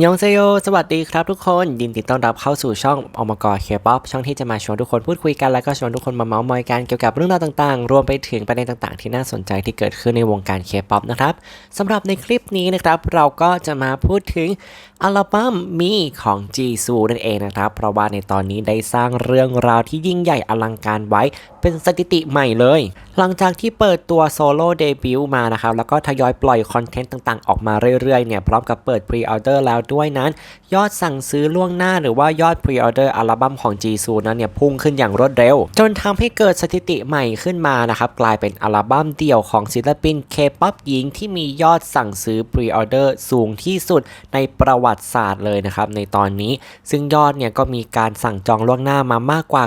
ยองเซโย สวัสดีครับทุกคน ยินดีต้อนรับเข้าสู่ช่องอมกรเคป๊อปช่องที่จะมาชวนทุกคนพูดคุยกัน แล้วก็ชวนทุกคนมาเมาส์มอยกันเกี่ยวกับเรื่องราวต่างๆ รวมไปถึงประเด็นต่างๆ ที่น่าสนใจที่เกิดขึ้นในวงการเคป๊อปนะครับสำหรับในคลิปนี้นะครับ เราก็จะมาพูดถึงอัลบั้มมีของจีซูนั่นเองนะครับ เพราะว่าในตอนนี้ได้สร้างเรื่องราวที่ยิ่งใหญ่อลังการไว้ เป็นสถิติใหม่เลย หลังจากที่เปิดตัวโซโล่เดบิวต์มานะครับแล้วก็ทยอยปล่อยคอนเทนต์ต่างๆ ออกมาเรื่อยๆเนี่ยพร้อมกับเปิดพรีออเดอร์แล้วด้วยนั้น ยอดสั่งซื้อล่วงหน้าหรือว่ายอดพรีออเดอร์อัลบั้มของจีซูนั้นเนี่ยพุ่งขึ้นอย่างรวดเร็ว จนทำให้เกิดสถิติใหม่ขึ้นมานะครับ กลายเป็นอัลบั้มเดี่ยวของศิลปินเคป๊อปหญิงที่มียอดสั่งซื้อพรีออเดอร์สูงที่สุดในประวัติศาสตร์เลยนะครับในตอนนี้ซึ่งยอดเนี่ยก็มีการสั่งจองล่วงหน้ามามากกว่า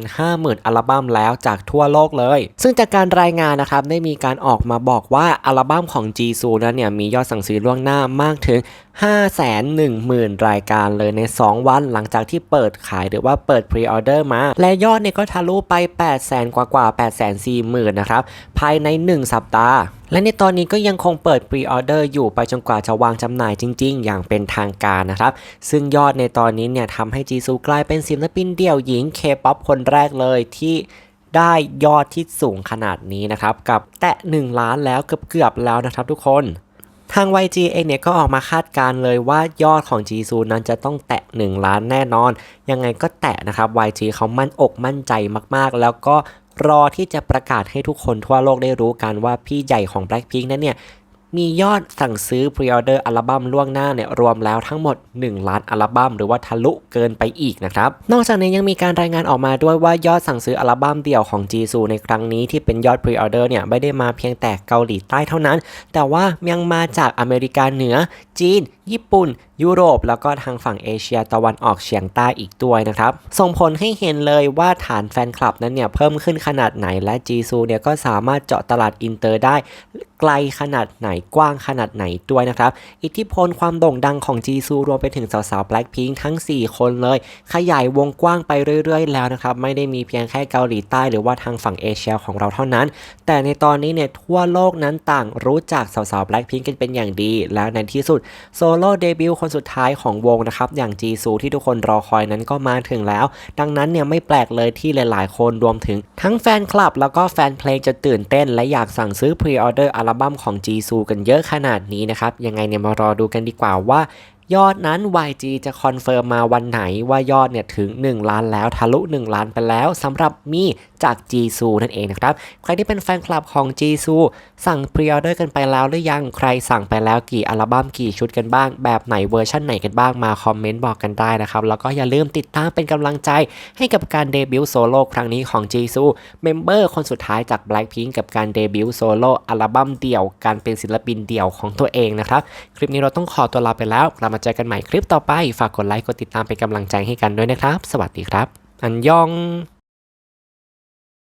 950,000 อัลบั้มแล้วจากทั่วโลกเลย ซึ่งจากการรายงานนะครับได้มีการออกมาบอกว่าอัลบั้มของ g ซูนั้นเนี่ยมียอดสั่งซื้อล่วงหน้ามากถึง510,000 รายการเลยใน 2 วันหลังจากที่เปิดขายหรือว่าเปิดพรีออเดอร์มา และยอดเนี่ยก็ทะลุไป800,000กว่ากว่า840,000นะครับ ภายใน 1 สัปดาห์และในตอนนี้ก็ยังคงเปิดพรีออเดอร์อยู่ไปจนกว่าจะวางจำหน่ายจริง ๆ อย่างเป็นทางการนะครับ ซึ่งยอดในตอนนี้เนี่ยทำให้จีซูกลายเป็นศิลปินเดี่ยวหญิงเคป๊อปคนแรกเลยที่ได้ยอดที่สูงขนาดนี้นะครับ กับแตะ 1 ล้านแล้วเกือบๆแล้วนะครับทุกคน ทาง YG เองเนี่ยก็ออกมาคาดการณ์เลยว่ายอดของ Jisoo นั้นจะต้องแตะ 1 ล้านแน่นอน ยังไงก็แตะนะครับ YG เขามั่นอกมั่นใจมากๆ แล้วก็รอที่จะประกาศให้ทุกคนทั่วโลกได้รู้กันว่าพี่ใหญ่ของ Blackpink นั้นเนี่ย มียอดสั่งซื้อพรีออเดอร์อัลบั้มล่วงหน้าเนี่ยรวมแล้วทั้งหมด 1 ล้านอัลบั้มหรือว่าทะลุเกินไปอีกนะครับ นอกจากนี้ยังมีการรายงานออกมาด้วยว่ายอดสั่งซื้ออัลบั้มเดี่ยวของ Jisoo ในครั้งนี้ที่เป็นยอดพรีออเดอร์เนี่ยไม่ได้มาเพียงแต่เกาหลีใต้เท่านั้น แต่ว่ายังมาจากอเมริกาเหนือ จีน ญี่ปุ่น ยุโรป แล้วก็ทางฝั่งเอเชียตะวันออกเฉียงใต้อีกด้วยนะครับ ส่งผลให้เห็นเลยว่าฐานแฟนคลับนั้นเนี่ยเพิ่มขึ้นขนาดไหนและจีซูเนี่ยก็สามารถเจาะตลาดอินเตอร์ได้ไกลขนาดไหนกว้างขนาดไหนด้วยนะครับ อิทธิพลความโด่งดังของจีซูรวมไปถึงสาวๆ Blackpink ทั้ง 4 คนเลย ขยายวงกว้างไปเรื่อยๆ แล้วนะครับ ไม่ได้มีเพียงแค่เกาหลีใต้หรือว่าทางฝั่งเอเชียของเราเท่านั้น แต่ในตอนนี้เนี่ยทั่วโลกนั้นต่างรู้จักสาวๆ Blackpink กันเป็นอย่างดี แล้วในที่สุดโซโล่เดบิวต์คนสุดท้ายของวงนะครับอย่างจีซูที่ทุกคนรอคอยนั้นก็มาถึงแล้ว ดังนั้นเนี่ยไม่แปลกเลยที่หลายๆ คนรวมถึงทั้งแฟนคลับ แล้วก็แฟนเพลงจะตื่นเต้น และอยากสั่งซื้อพรีออเดอร์อัลบั้มของจีซูกันเยอะขนาดนี้นะครับ ยังไงเนี่ยมารอดูกันดีกว่าว่า ยอดนั้น YG จะคอนเฟิร์มมาวันไหนว่ายอดเนี่ยถึง 1 ล้านแล้วทะลุ 1 ล้านไปแล้วสำหรับมีจาก g ซูนั่นเองนะครับ ใครที่เป็นแฟนคลับของ g ซูสั่งพรีออเดอร์กันไปแล้วหรือยังใครสั่งไปแล้วกี่อัลบั้มกี่ชุดกันบ้าง แบบไหนเวอร์ชั่นไหนกันบ้างมาคอมเมนต์บอกกันได้นะครับ แล้วก็อย่าลืมติดตามเป็นกำลังใจให้กับการเดบิวต์โซโล่ครั้งนี้ของ g ซูเมมเบอร์คนสุดท้ายจาก Blackpink กับการเดบิวต์โซโล่อัลบั้มเดี่ยวการเป็นศิลปินเดี่ยวของตัวเองนะครับคลิปนี้เราต้องขอตัวลาไปแล้วกลับมาเจอกันใหม่คลิปต่อไป ฝากกดไลค์ กดติดตามเป็นกำลังใจให้กันด้วยนะครับ สวัสดีครับ อันยอง